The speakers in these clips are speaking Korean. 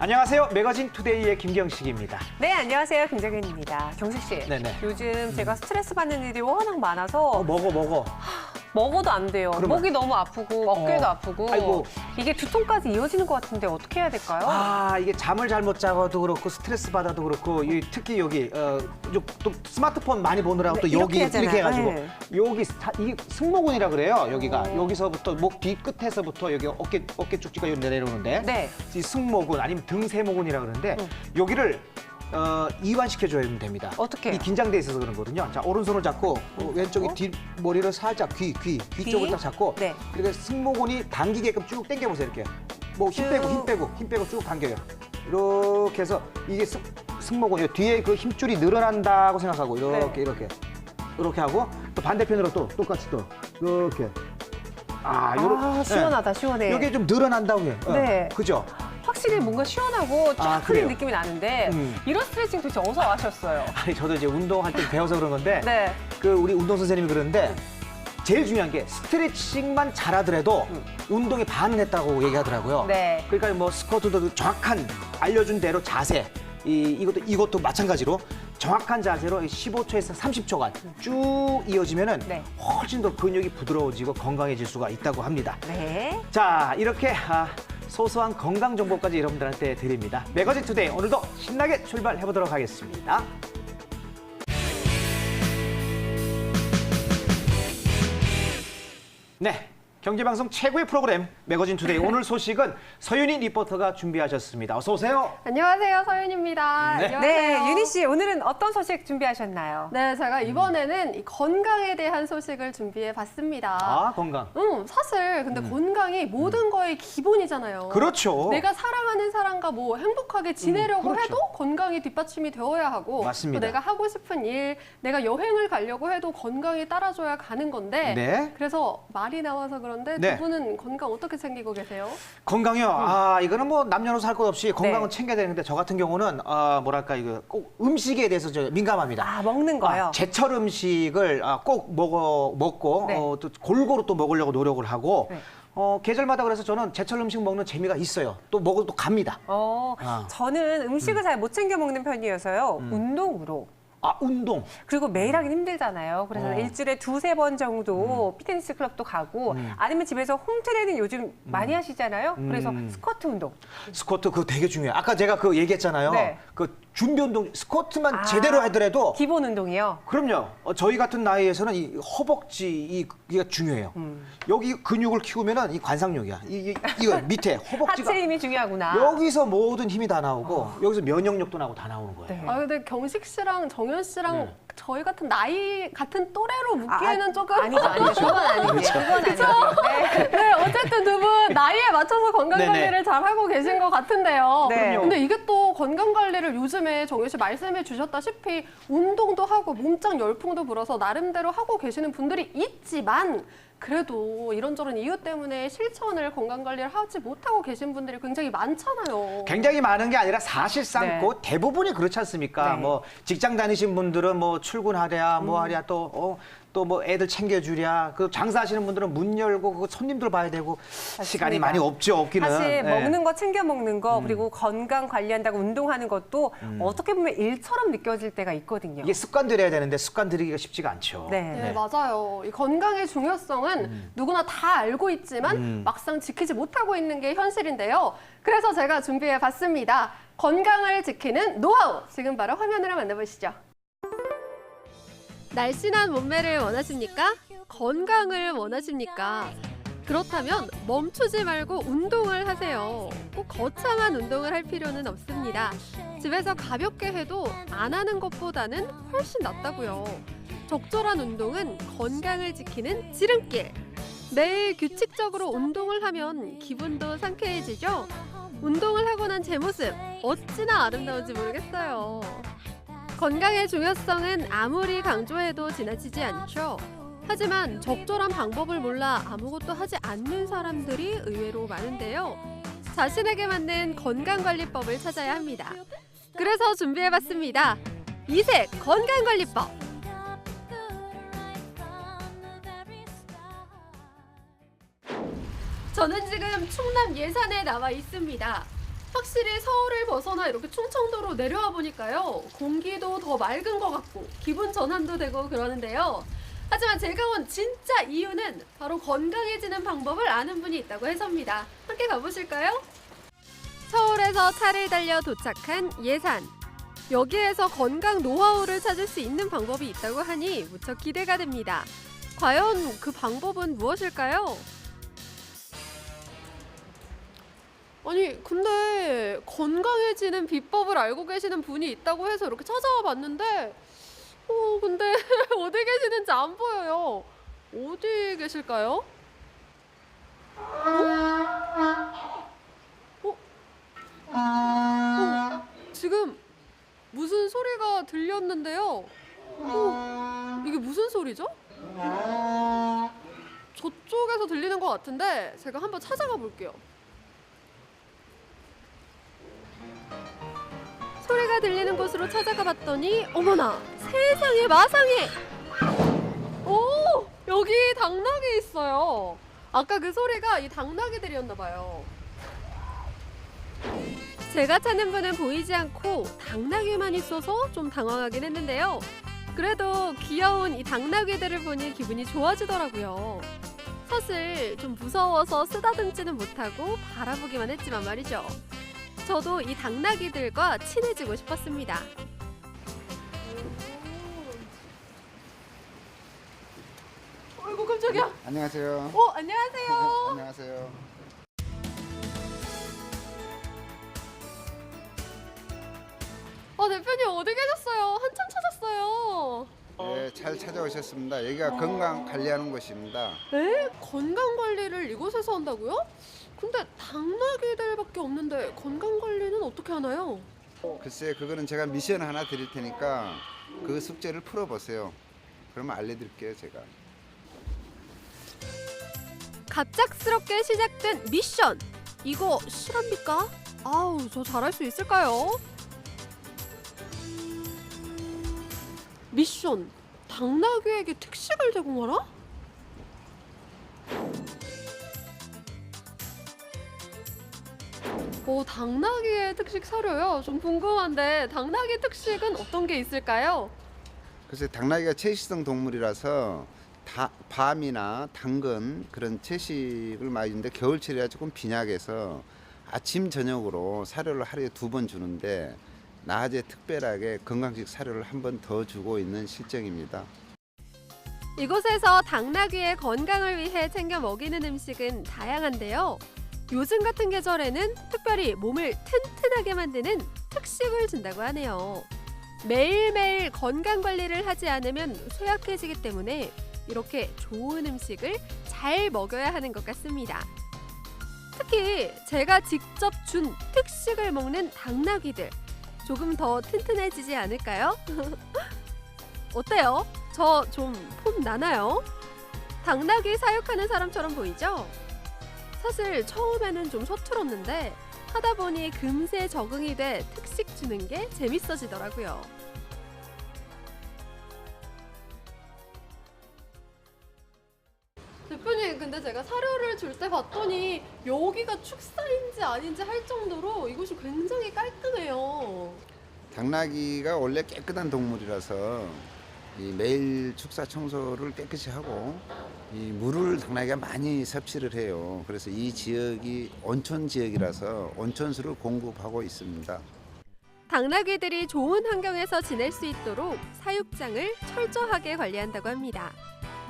안녕하세요. 매거진 투데이의 김경식입니다. 네, 안녕하세요. 김정현입니다. 경식 씨. 네네. 요즘 제가 스트레스 받는 일이 워낙 많아서 어, 먹어 먹어. 먹어도 안 돼요. 그러면- 목이 너무 아프고 어깨도 어. 아프고 아이고. 이게 두통까지 이어지는 것 같은데 어떻게 해야 될까요? 아 이게 잠을 잘 못 자고도 그렇고 스트레스 받아도 그렇고 이 특히 여기 어, 요- 또 스마트폰 많이 보느라고 네, 또 이렇게 여기 이렇게, 하잖아요. 해가지고 네. 여기 이 승모근이라 그래요. 여기가 어. 여기서부터 목 뒤끝에서부터 여기 어깨 어깨 쪽지가 내려오는데 네. 이 승모근 아니면 등세모근이라 그러는데 음. 여기를 어, 이완시켜 줘야 됩니다. 어떻게? 이 긴장돼 있어서 그런 거거든요. 자 오른손을 잡고 어, 왼쪽이 어? 뒤 머리를 살짝 귀 귀 귀 귀? 쪽을 딱 잡고 네. 그리고 승모근이 당기게끔 쭉 당겨 보세요 이렇게. 뭐힘 빼고 힘 쭉. 빼고 힘 빼고 쭉 당겨요. 이렇게 해서 이게 승, 승모근 이 뒤에 그 힘줄이 늘어난다고 생각하고 이렇게 네. 이렇게 이렇게 하고 또 반대편으로 또 똑같이 또 이렇게 아, 요런 아, 시원하다, 시원해. 이게 좀 늘어난다고요. 어, 네. 그죠? 확실히 뭔가 시원하고 쫙 아, 풀린 그래요? 느낌이 나는데 음. 이런 스트레칭 도대체 어디서 하셨어요? 아니 저도 이제 운동할 때 배워서 그런 건데 네. 그 우리 운동 선생님이 그러는데 제일 중요한 게 스트레칭만 잘하더라도 운동에 반은 했다고 얘기하더라고요. 네. 그러니까 뭐 스쿼트도 정확한 알려준 대로 자세 이 이것도 이것도 마찬가지로 정확한 자세로 15초에서 30초간 쭉 이어지면은 네. 훨씬 더 근육이 부드러워지고 건강해질 수가 있다고 합니다. 네. 자 이렇게 아, 소소한 건강 정보까지 여러분들한테 드립니다. 매거진 투데이 오늘도 신나게 출발해 보도록 하겠습니다. 경제방송 최고의 프로그램 매거진 투데이 오늘 소식은 서윤희 리포터가 준비하셨습니다. 어서 오세요. 안녕하세요, 서윤입니다. 네. 안녕하세요. 네, 유니 씨 오늘은 어떤 소식 준비하셨나요? 네, 제가 이번에는 이 건강에 대한 소식을 준비해 봤습니다. 아 건강. 음, 사실 근데 건강이 모든 거의 기본이잖아요. 그렇죠. 내가 사랑하는 사람과 뭐 행복하게 지내려고 음, 그렇죠. 해도 건강이 뒷받침이 되어야 하고 맞습니다. 또 내가 하고 싶은 일, 내가 여행을 가려고 해도 건강이 따라줘야 가는 건데 네. 그래서 말이 나와서 그런 데 네. 두 분은 건강 어떻게 챙기고 계세요? 건강이요. 아 이거는 뭐 남녀노소 할 것 없이 건강은 네. 챙겨야 되는데 저 같은 경우는 아 뭐랄까 이거 꼭 음식에 대해서 저 민감합니다. 아, 먹는 거요. 아, 제철 음식을 아, 꼭 먹어 먹고 네. 어, 또 골고루 또 먹으려고 노력을 하고 네. 어, 계절마다 그래서 저는 제철 음식 먹는 재미가 있어요. 또 먹어도 또 갑니다. 어, 아. 저는 음식을 잘못 챙겨 먹는 편이어서요. 음. 운동으로. 아 운동. 그리고 매일 하긴 힘들잖아요. 그래서 어. 일주일에 두세 번 정도 피트니스 클럽도 가고 음. 아니면 집에서 홈트레이닝 요즘 많이 하시잖아요. 그래서 음. 스쿼트 운동. 스쿼트 그거 되게 중요해요. 아까 제가 그 얘기했잖아요. 네. 그 준비 운동 스쿼트만 아, 제대로 하더라도 기본 운동이요. 그럼요. 어, 저희 같은 나이에서는 이 허벅지 이- 이게 중요해요. 음. 여기 근육을 키우면은 이 관상력이야. 이, 이 이거 밑에 허벅지가 하체 힘이 중요하구나. 여기서 모든 힘이 다 나오고 여기서 면역력도 나오고 다 나오는 거예요. 네. 아 근데 경식 씨랑 정현 씨랑 네. 저희 같은 나이 같은 또래로 묻기에는 아, 조금 아니죠, 아니죠. 그건 아니죠. 아니죠. 네. 네, 어쨌든 두 분 나이에 맞춰서 건강 네네. 관리를 잘 하고 계신 것 같은데요. 네. 근데 이게 또 건강 관리를 요즘에 정현 씨 말씀해 주셨다시피 운동도 하고 몸짱 열풍도 불어서 나름대로 하고 계시는 분들이 있지만 그래도 이런저런 이유 때문에 실천을 건강 관리를 하지 못하고 계신 분들이 굉장히 많잖아요. 굉장히 많은 게 아니라 사실상 네. 그 대부분이 그렇지 않습니까? 네. 뭐 직장 다니신 분들은 뭐 출근하랴 뭐 음. 하랴 또 어, 또 뭐 애들 챙겨주랴 그 장사하시는 분들은 문 열고 그 손님들 봐야 되고 시간이 많이 없죠 없기는 사실 네. 먹는 거 챙겨 먹는 거 그리고 건강 관리한다고 운동하는 것도 어떻게 보면 일처럼 느껴질 때가 있거든요. 이게 습관 들여야 되는데 습관 들이기가 쉽지가 않죠. 네. 네, 맞아요. 이 건강의 중요성은 누구나 다 알고 있지만 음. 막상 지키지 못하고 있는 게 현실인데요. 그래서 제가 준비해 봤습니다. 건강을 지키는 노하우. 지금 바로 화면으로 만나보시죠. 날씬한 몸매를 원하십니까? 건강을 원하십니까? 그렇다면 멈추지 말고 운동을 하세요. 꼭 거창한 운동을 할 필요는 없습니다. 집에서 가볍게 해도 안 하는 것보다는 훨씬 낫다고요. 적절한 운동은 건강을 지키는 지름길. 매일 규칙적으로 운동을 하면 기분도 상쾌해지죠? 운동을 하고 난 제 모습 어찌나 아름다운지 모르겠어요. 건강의 중요성은 아무리 강조해도 지나치지 않죠. 하지만 적절한 방법을 몰라 아무것도 하지 않는 사람들이 의외로 많은데요. 자신에게 맞는 건강관리법을 찾아야 합니다. 그래서 준비해봤습니다. 이색 건강관리법. 저는 지금 충남 예산에 나와 있습니다. 확실히 서울을 벗어나 이렇게 충청도로 내려와 보니까요. 공기도 더 맑은 것 같고 기분 전환도 되고 그러는데요. 하지만 제가 온 진짜 이유는 바로 건강해지는 방법을 아는 분이 있다고 해서입니다. 함께 가보실까요? 서울에서 차를 달려 도착한 예산. 여기에서 건강 노하우를 찾을 수 있는 방법이 있다고 하니 무척 기대가 됩니다. 과연 그 방법은 무엇일까요? 아니 근데 건강해지는 비법을 알고 계시는 분이 있다고 해서 이렇게 찾아와 봤는데 어 근데 어디 계시는지 안 보여요. 어디 계실까요? 어? 어? 어? 지금 무슨 소리가 들렸는데요? 어? 이게 무슨 소리죠? 저쪽에서 들리는 것 같은데 제가 한번 찾아가 볼게요. 들리는 곳으로 찾아가 봤더니 어머나 세상에 마상에 오 여기 당나귀 있어요. 아까 그 소리가 이 당나귀들이었나 봐요. 제가 찾는 분은 보이지 않고 당나귀만 있어서 좀 당황하긴 했는데요. 그래도 귀여운 이 당나귀들을 보니 기분이 좋아지더라고요. 사실 좀 무서워서 쓰다듬지는 못하고 바라보기만 했지만 말이죠. 저도 이 당나귀들과 친해지고 싶었습니다. 어이구 깜짝이야. 안녕하세요. 어 안녕하세요. 안녕하세요. 어 대표님 어디 계셨어요? 한참 찾았어요. 네, 잘 찾아오셨습니다. 여기가 건강 관리하는 곳입니다. 에? 건강 관리를 이곳에서 한다고요? 근데 당나귀들밖에 없는데 건강 관리는 어떻게 하나요? 글쎄, 그거는 제가 미션 하나 드릴 테니까 그 숙제를 풀어보세요. 그러면 알려드릴게요, 제가. 갑작스럽게 시작된 미션. 이거 실합니까? 아우, 저 잘할 수 있을까요? 미션. 당나귀에게 특식을 제공하라? 오, 당나귀의 특식 사료요? 좀 궁금한데 당나귀 특식은 어떤 게 있을까요? 글쎄, 당나귀가 채식성 동물이라서 다, 밤이나 당근 그런 채식을 많이 주는데 겨울철이라 조금 빈약해서 아침 저녁으로 사료를 하루에 두 번 주는데 낮에 특별하게 건강식 사료를 한 번 더 주고 있는 실정입니다. 이곳에서 당나귀의 건강을 위해 챙겨 먹이는 음식은 다양한데요. 요즘 같은 계절에는 특별히 몸을 튼튼하게 만드는 특식을 준다고 하네요. 매일매일 건강 관리를 하지 않으면 쇠약해지기 때문에 이렇게 좋은 음식을 잘 먹여야 하는 것 같습니다. 특히 제가 직접 준 특식을 먹는 당나귀들 조금 더 튼튼해지지 않을까요? 어때요? 저 좀 폼 나나요? 당나귀 사육하는 사람처럼 보이죠? 사실 처음에는 좀 서툴었는데 하다 보니 금세 적응이 돼 특식 주는 게 재밌어지더라고요. 대표님, 근데 제가 사료를 줄 때 봤더니 여기가 축사인지 아닌지 할 정도로 이곳이 굉장히 깔끔해요. 당나귀가 원래 깨끗한 동물이라서 이 매일 축사 청소를 깨끗이 하고 이 물을 당나귀가 많이 섭취를 해요. 그래서 이 지역이 온천 지역이라서 온천수를 공급하고 있습니다. 당나귀들이 좋은 환경에서 지낼 수 있도록 사육장을 철저하게 관리한다고 합니다.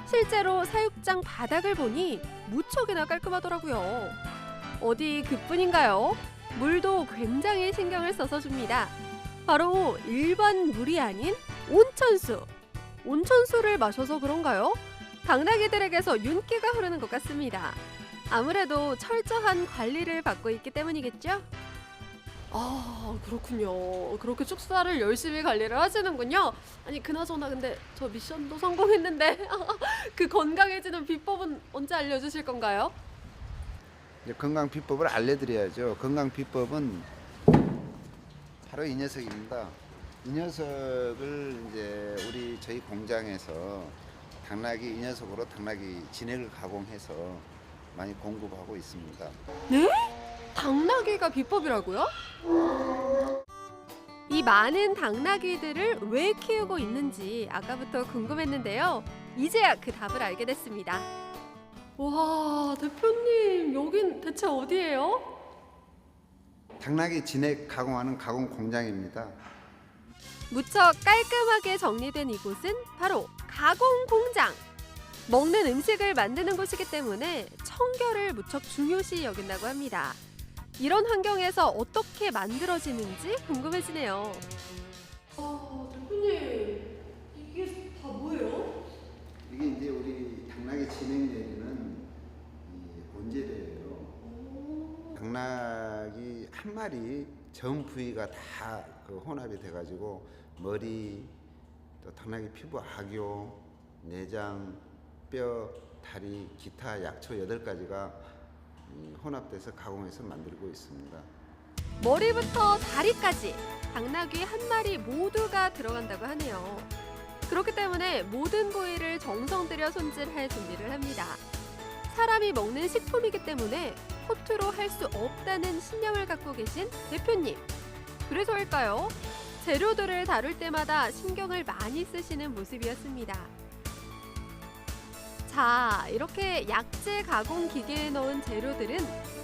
실제로 사육장 바닥을 보니 무척이나 깔끔하더라고요. 어디 그뿐인가요? 물도 굉장히 신경을 써서 줍니다. 바로 일반 물이 아닌 온천수. 온천수를 마셔서 그런가요? 당나귀들에게서 윤기가 흐르는 것 같습니다. 아무래도 철저한 관리를 받고 있기 때문이겠죠? 아 그렇군요. 그렇게 축사를 열심히 관리를 하시는군요. 아니 그나저나 근데 저 미션도 성공했는데 그 건강해지는 비법은 언제 알려주실 건가요? 이제 건강 비법을 알려드려야죠. 건강 비법은 바로 이 녀석입니다. 이 녀석을 이제 우리 저희 공장에서 당나귀 이 녀석으로 당나귀 진액을 가공해서 많이 공급하고 있습니다. 네? 당나귀가 비법이라고요? 이 많은 당나귀들을 왜 키우고 있는지 아까부터 궁금했는데요. 이제야 그 답을 알게 됐습니다. 와, 대표님, 여긴 대체 어디예요? 당나귀 진액 가공하는 가공 공장입니다. 무척 깔끔하게 정리된 이곳은 바로 가공 공장. 먹는 음식을 만드는 곳이기 때문에 청결을 무척 중요시 여긴다고 합니다. 이런 환경에서 어떻게 만들어지는지 궁금해지네요. 아, 대표님, 이게 다 뭐예요? 이게 이제 우리 내리는 이 원재료예요. 당나귀 한 마리 전 부위가 다 그 혼합이 돼가지고 머리, 또 당나귀 피부 악교, 내장, 뼈, 다리, 기타 약초 여덟 가지가 혼합돼서 가공해서 만들고 있습니다. 머리부터 다리까지 당나귀 한 마리 모두가 들어간다고 하네요. 그렇기 때문에 모든 부위를 정성 들여 손질할 준비를 합니다. 사람이 먹는 식품이기 때문에 허투루 할 수 없다는 신념을 갖고 계신 대표님. 그래서일까요? 재료들을 다룰 때마다 신경을 많이 쓰시는 모습이었습니다. 자, 이렇게 약재 가공 기계에 넣은 재료들은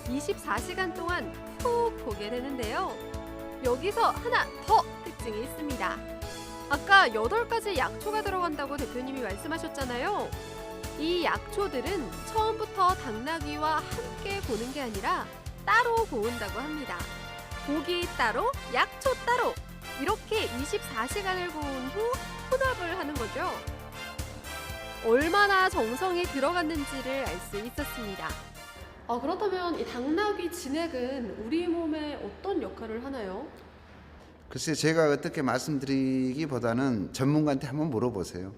24시간 동안 푹 보게 되는데요. 여기서 하나 더 특징이 있습니다. 아까 8가지 약초가 들어간다고 대표님이 말씀하셨잖아요. 이 약초들은 처음부터 당나귀와 함께 고는 게 아니라 따로 고운다고 합니다. 고기 따로, 약초 따로. 이렇게 24시간을 고운 후 혼합을 하는 거죠. 얼마나 정성이 들어갔는지를 알 수 있었습니다. 아, 그렇다면 이 당나귀 진액은 우리 몸에 어떤 역할을 하나요? 글쎄 제가 어떻게 말씀드리기보다는 전문가한테 한번 물어보세요.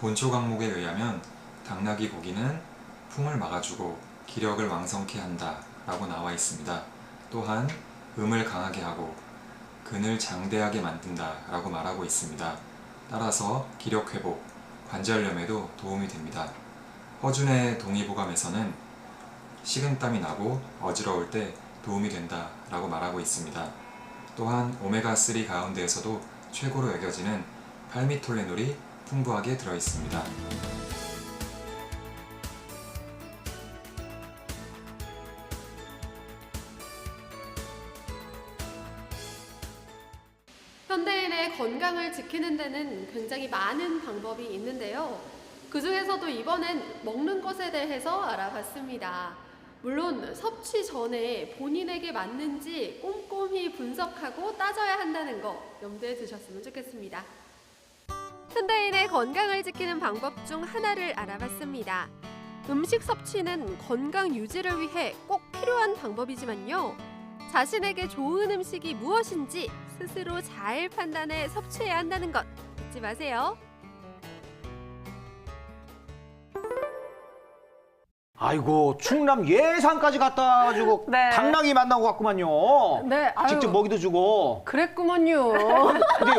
본초 강목에 의하면 당나귀 고기는 풍을 막아주고 기력을 왕성케 한다라고 나와 있습니다. 또한 음을 강하게 하고 근을 장대하게 만든다 라고 말하고 있습니다. 따라서 기력 회복, 관절염에도 도움이 됩니다. 허준의 동의보감에서는 식은땀이 나고 어지러울 때 도움이 된다 라고 말하고 있습니다. 또한 오메가3 가운데에서도 최고로 여겨지는 팔미톨레놀이 풍부하게 들어 있습니다. 지키는 데는 굉장히 많은 방법이 있는데요. 그 중에서도 이번엔 먹는 것에 대해서 알아봤습니다. 물론 섭취 전에 본인에게 맞는지 꼼꼼히 분석하고 따져야 한다는 거 염두에 두셨으면 좋겠습니다. 현대인의 건강을 지키는 방법 중 하나를 알아봤습니다. 음식 섭취는 건강 유지를 위해 꼭 필요한 방법이지만요. 자신에게 좋은 음식이 무엇인지 스스로 잘 판단해 섭취해야 한다는 것 잊지 마세요. 아이고 충남 예산까지 갔다 와가지고 네. 당나귀 만나고 갔구만요. 네, 아유. 직접 먹이도 주고. 그랬구먼요. 근데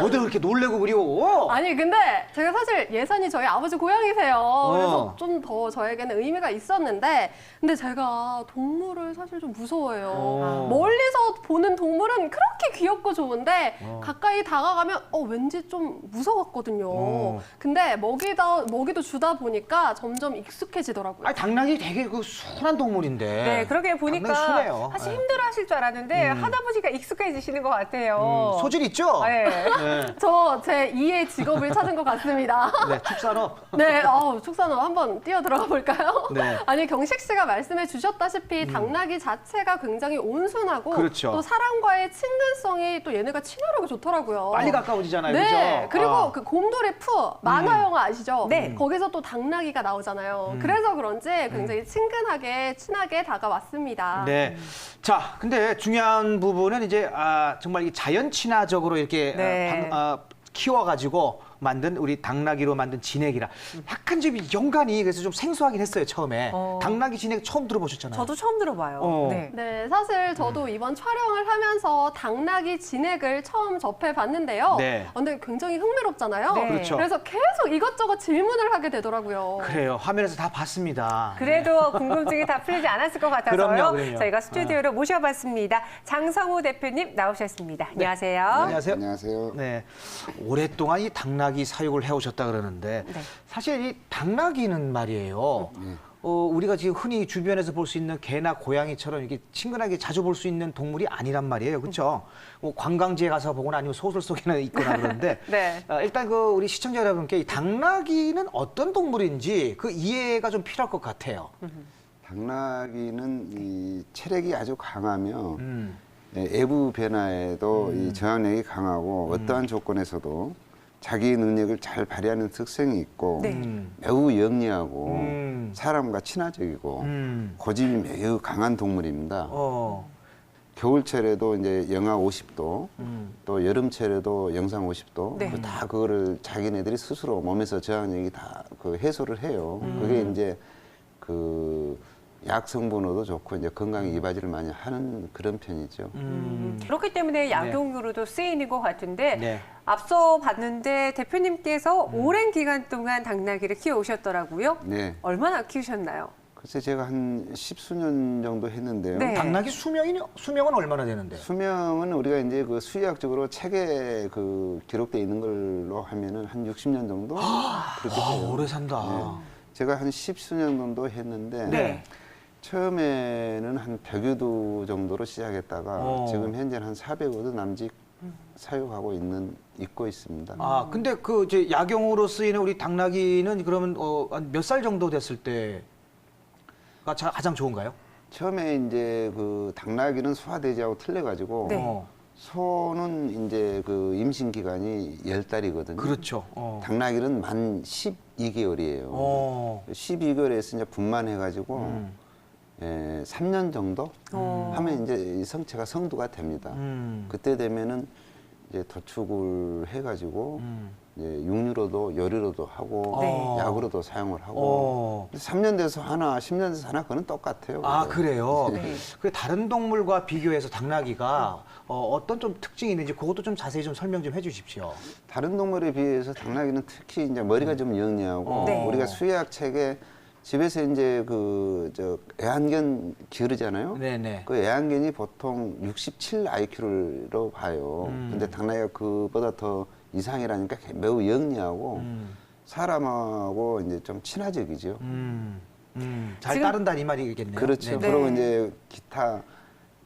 뭐들 그렇게 놀래고 그려? 아니 근데 제가 사실 예산이 저희 아버지 고향이세요. 그래서 어. 좀더 저에게는 의미가 있었는데 근데 제가 동물을 사실 좀 무서워해요. 어. 멀리서 보는 동물은 그렇게 귀엽고 좋은데 어. 가까이 다가가면 어 왠지 좀 무서웠거든요. 어. 근데 먹이다 먹이도 주다 보니까 점점 익숙해지더라고요. 아니 당나귀 되게 그 순한 동물인데. 네, 그러게 보니까 당나귀 순해요. 사실 네. 힘들어하실 줄 알았는데 음. 하다 보니까 익숙해지시는 것 같아요. 음, 소질 있죠? 네. 네. 저 제 2의 직업을 찾은 것 같습니다. 네, 축산업. 네, 어, 축산업 한번 뛰어 들어가 볼까요? 네. 아니 경식 씨가 말씀해 주셨다시피 당나귀 자체가 굉장히 온순하고 그렇죠. 또 사람과의 친근성이 또 얘네가 친화력이 좋더라고요. 빨리 가까워지잖아요. 네, 그죠? 그리고 아. 그 곰돌이 푸 만화 음. 영화 아시죠? 네. 거기서 또 당나귀가 나오잖아요. 음. 그래서 그런지 굉장히 친근하게 친하게 다가왔습니다. 네. 자, 근데 중요한 부분은 이제 아, 정말 이 자연 친화적으로 이렇게 네. 아, 방- 아, 키워가지고 만든 우리 당나귀로 만든 진액이라 약간 좀 연관이 그래서 좀 생소하긴 했어요 처음에 어. 당나귀 진액 처음 들어보셨잖아요. 저도 처음 들어봐요. 어. 네. 네, 사실 저도 이번 촬영을 하면서 당나귀 진액을 처음 접해 봤는데요. 네. 근데 굉장히 흥미롭잖아요. 네. 그렇죠. 그래서 계속 이것저것 질문을 하게 되더라고요. 그래요 화면에서 다 봤습니다. 그래도 궁금증이 다 풀리지 않았을 것 같아서요. 그럼요, 그럼요. 저희가 스튜디오로 모셔봤습니다. 장성우 대표님 나오셨습니다. 안녕하세요. 안녕하세요. 안녕하세요. 네, 오랫동안 이 당나 귀 사육을 해오셨다 그러는데 네. 사실 이 당나귀는 말이에요. 어, 우리가 지금 흔히 주변에서 볼 수 있는 개나 고양이처럼 이렇게 친근하게 자주 볼 수 있는 동물이 아니란 말이에요. 그렇죠? 뭐 관광지에 가서 보거나 아니면 소설 속에나 있거나 그러는데 네. 어, 일단 그 우리 시청자 여러분께 이 당나귀는 어떤 동물인지 그 이해가 좀 필요할 것 같아요. 당나귀는 이 체력이 아주 강하며 음. 예, 외부 변화에도 이 저항력이 강하고 어떠한 조건에서도 자기 능력을 잘 발휘하는 특성이 있고 네. 음. 매우 영리하고 음. 사람과 친화적이고 음. 고집이 매우 강한 동물입니다. 어. 겨울철에도 이제 영하 50도, 음. 또 여름철에도 영상 50도, 네. 그다 그거를 자기네들이 스스로 몸에서 저항력이 다 그 해소를 해요. 음. 그게 이제 그 약 성분으로도 좋고 이제 건강에 이바지를 많이 하는 그런 편이죠. 음. 그렇기 때문에 약용으로도 쓰이는 것 같은데 네. 앞서 봤는데 대표님께서 오랜 기간 동안 당나귀를 키워오셨더라고요. 네. 얼마나 키우셨나요? 글쎄 제가 한 십수년 정도 했는데요. 네. 당나귀 수명이 수명은 얼마나 되는데? 수명은 우리가 이제 그 수의학적으로 책에 그 기록돼 있는 걸로 하면은 한 60년 정도 그렇게 아, 돼요. 오래 산다. 네. 제가 한 십수년 정도 했는데 네. 처음에는 한 100여도 정도로 시작했다가 어. 지금 현재는 한 400여도 남짓 사육하고 있는 있고 있습니다. 아, 근데 그 이제 약용으로 쓰이는 우리 당나귀는 그러면 어, 몇 살 정도 됐을 때가 자- 가장 좋은가요? 처음에 이제 그 당나귀는 소화돼지하고 틀려가지고 네. 어, 소는 이제 그 임신 기간이 10달이거든요. 그렇죠. 어. 당나귀는 만 12개월이에요. 어. 12개월에서 이제 분만해가지고 음. 예, 3년 정도 어. 하면 이제 이 성체가 성두가 됩니다. 음. 그때 되면은 이제 도축을 해가지고 음. 이제 육류로도 요리로도 하고 네. 약으로도 사용을 하고 어. 3년 돼서 하나, 10년 돼서 하나 그거는 똑같아요. 아. 그래요? 네. 그 다른 동물과 비교해서 당나귀가 어, 어떤 좀 특징이 있는지 그것도 좀 자세히 좀 설명 좀 해주십시오. 다른 동물에 비해서 당나귀는 특히 이제 머리가 좀 영리하고 네. 우리가 수의학 책에 집에서 이제 그 저 애완견 기르잖아요. 네네. 그 애완견이 보통 67 IQ로 봐요. 음. 근데 당나귀가 그보다 더 이상이라니까 매우 영리하고 음. 사람하고 이제 좀 친화적이죠. 음. 음. 잘 지금- 따른다는 이 말이겠네요. 그렇죠. 네. 그리고 네. 이제 기타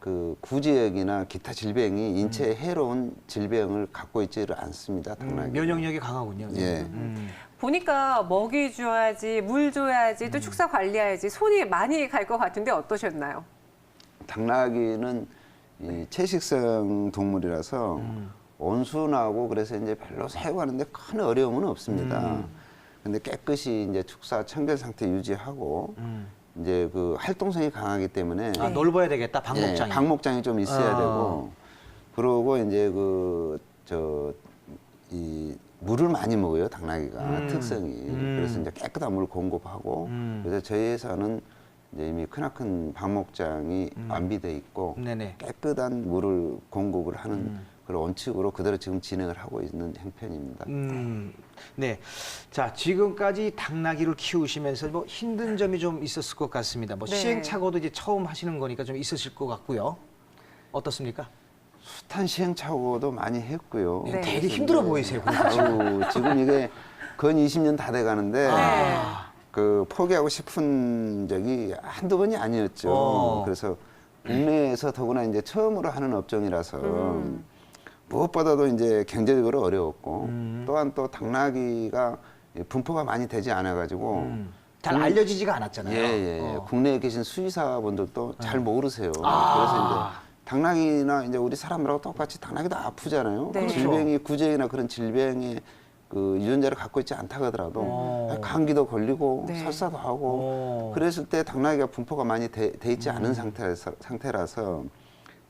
그 구제역이나 기타 질병이 인체에 해로운 질병을 갖고 있지를 않습니다. 당나귀. 음, 면역력이 강하군요. 예. 음. 보니까 먹이 줘야지, 물 줘야지, 또 축사 관리해야지 손이 많이 갈 것 같은데 어떠셨나요? 당나귀는 이 채식성 동물이라서 음. 온순하고 그래서 이제 별로 사용하는데 큰 어려움은 없습니다. 음. 근데 깨끗이 이제 축사 청결 상태 유지하고 음. 이제 그 활동성이 강하기 때문에 아, 넓어야 되겠다, 방목장이. 예, 방목장이 좀 있어야 어. 되고 그러고 이제 그 저 이 물을 많이 먹어요 당나귀가 음. 특성이 음. 그래서 이제 깨끗한 물 공급하고 음. 그래서 저희 회사는 이제 이미 크나큰 방목장이 음. 완비돼 있고 네네. 깨끗한 물을 공급을 하는 음. 그런 원칙으로 그대로 지금 진행을 하고 있는 형편입니다. 음, 네. 자, 지금까지 당나귀를 키우시면서 뭐 힘든 점이 좀 있었을 것 같습니다. 뭐 네. 시행착오도 이제 처음 하시는 거니까 좀 있으실 것 같고요. 어떻습니까? 숱한 시행착오도 많이 했고요. 네. 되게 힘들어 보이세요. 아유, 지금 이게 건 20년 다 돼 가는데 네. 그 포기하고 싶은 적이 한두 번이 아니었죠. 어. 그래서 국내에서 더구나 이제 처음으로 하는 업종이라서 음. 무엇보다도 이제 경제적으로 어려웠고 음. 또한 또 당나귀가 분포가 많이 되지 않아 가지고 음, 잘 알려지지가 않았잖아요. 예, 예, 예. 어. 국내에 계신 수의사분들도 잘 모르세요. 아. 그래서 이제 당나귀나 이제 우리 사람들하고 똑같이 당나귀도 아프잖아요. 네. 그 질병이 구제이나 그런 질병의 그 유전자를 갖고 있지 않다 하더라도 어. 감기도 걸리고 네. 설사도 하고 어. 그랬을 때 당나귀가 분포가 많이 돼, 돼 있지 음. 않은 상태라서, 상태라서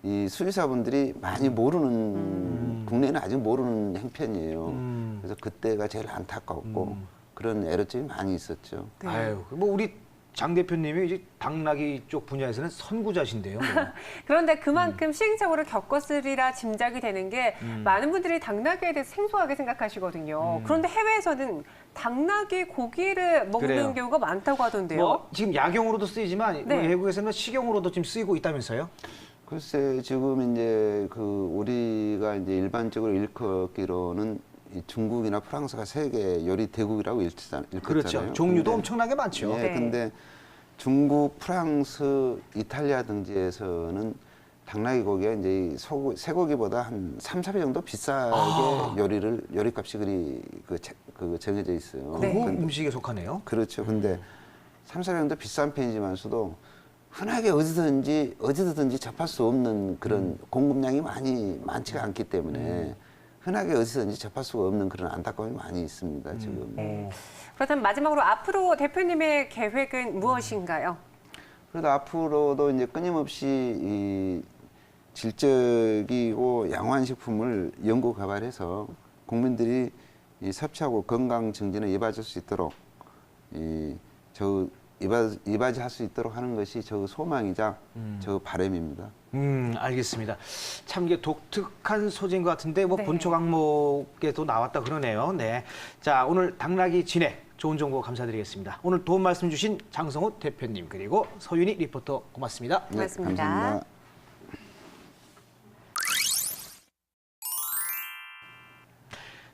이 수의사분들이 많이 모르는 국내는 아직 모르는 형편이에요. 음. 그래서 그때가 제일 안타깝고 그런 애로점이 많이 있었죠. 네. 아유, 뭐 우리 장 대표님이 이제 당나귀 쪽 분야에서는 선구자신데요. 뭐. 그런데 음. 그만큼 시행착오를 겪었으리라 짐작이 되는 게 많은 분들이 당나귀에 대해서 생소하게 생각하시거든요. 그런데 해외에서는 당나귀 고기를 먹는 음. 그래요. 경우가 많다고 하던데요. 뭐 지금 약용으로도 쓰이지만 네. 외국에서는 식용으로도 지금 쓰이고 있다면서요? 글쎄 지금 이제 그 우리가 이제 일반적으로 일컫기로는 이 중국이나 프랑스가 세계 요리 대국이라고 일컫잖아요. 그렇죠. 종류도 근데- 엄청나게 많죠. 예, 네. 근데 중국, 프랑스, 이탈리아 등지에서는 당나귀 고기가 이제 이 소고, 쇠고기보다 한 3, 4배 정도 비싸게 아. 요리를 요리값이 그리 그, 제- 그 정해져 있어요. 네. 근데- 음식에 속하네요. 그렇죠. 근데 3, 4배 정도 비싼 편이지만서도 흔하게 어디든지 어디든지 접할 수 없는 그런 공급량이 많이 많지가 않기 때문에 흔하게 어디든지 접할 수가 없는 그런 안타까움이 많이 있습니다. 지금. 네. 그렇다면 마지막으로 앞으로 대표님의 계획은 무엇인가요? 그래도 앞으로도 이제 끊임없이 이 질적이고 양호한 식품을 연구 개발해서 국민들이 이 섭취하고 건강 증진에 이바지할 수 있도록 이 저 이바 이바지 할 수 있도록 하는 것이 저 소망이자 저 바람입니다. 음, 알겠습니다. 참 이게 독특한 소재인 것 같은데 뭐 네. 본초 강목에도 나왔다 그러네요. 네. 자, 오늘 당나귀 진액 좋은 정보 감사드리겠습니다. 오늘 도움 말씀 주신 장성호 대표님 그리고 서윤희 리포터 고맙습니다. 네, 고맙습니다. 감사합니다.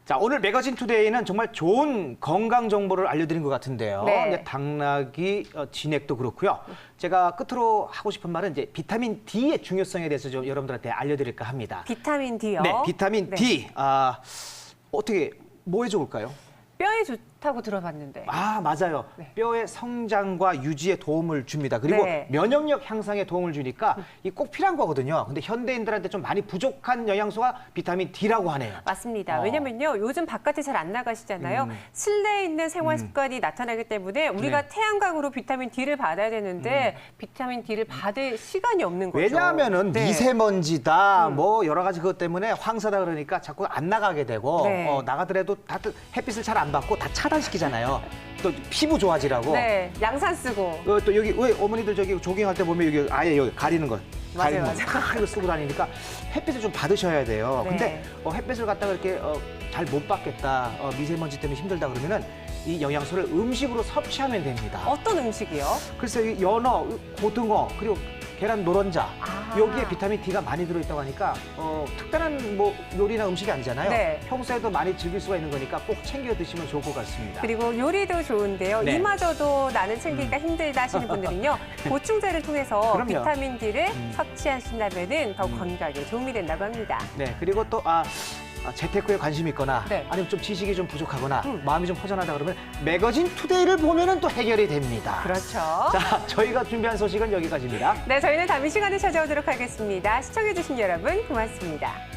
자, 오늘 매거진 투데이는 정말 좋은 건강 정보를 알려드린 것 같은데요. 네. 당나귀 어, 진액도 그렇고요. 제가 끝으로 하고 싶은 말은 이제 비타민 D의 중요성에 대해서 좀 여러분들한테 알려드릴까 합니다. 비타민 D요. 네, 비타민 네. D. 아, 어떻게 뭐에 좋을까요? 뼈에 좋 다고 들어봤는데. 아 맞아요. 네. 뼈의 성장과 유지에 도움을 줍니다. 그리고 네. 면역력 향상에 도움을 주니까 이 꼭 필요한 거거든요. 근데 현대인들한테 좀 많이 부족한 영양소가 비타민 D라고 하네요. 맞습니다. 어. 왜냐면요, 요즘 바깥에 잘 안 나가시잖아요. 실내에 있는 생활 습관이 나타나기 때문에 우리가 음. 네. 태양광으로 비타민 D를 받아야 되는데 비타민 D를 받을 시간이 없는 거죠. 왜냐하면은 네. 음. 미세먼지다 뭐 여러 가지 그것 때문에 황사다 그러니까 자꾸 안 나가게 되고 네. 어, 나가더라도 다또 햇빛을 잘 안 받고 다 차 단시키잖아요. 또 피부 좋아지라고. 네, 양산 쓰고. 어, 또 여기 왜 어머니들 저기 조깅할 때 보면 여기 아예 여기 가리는 거 맞아요, 가리는 거 맞아요. 다 이거 쓰고 다니니까 햇빛을 좀 받으셔야 돼요. 네. 근데 어, 햇빛을 갖다가 이렇게 어, 잘 못 받겠다 어, 미세먼지 때문에 힘들다 그러면은 이 영양소를 음식으로 섭취하면 됩니다. 어떤 음식이요? 글쎄 이 연어, 고등어 그리고 계란 노른자 아. 여기에 비타민 D가 많이 들어있다고 하니까 어, 특별한 뭐 요리나 음식이 아니잖아요. 네. 평소에도 많이 즐길 수가 있는 거니까 꼭 챙겨 드시면 좋을 것 같습니다. 그리고 요리도 좋은데요. 네. 음. 이마저도 나는 챙기기가 힘들다 하시는 분들은요. 보충제를 통해서 그럼요. 비타민 D를 음. 섭취하신다면 더 건강에 도움이 된다고 합니다. 네, 그리고 또 아, 아, 재테크에 관심이 있거나 네. 아니면 좀 지식이 좀 부족하거나 음. 마음이 좀 허전하다 그러면 매거진 투데이를 보면은 또 해결이 됩니다. 그렇죠. 자, 저희가 준비한 소식은 여기까지입니다. 네, 저희는 다음 이 시간에 찾아오도록 하겠습니다. 시청해주신 여러분 고맙습니다.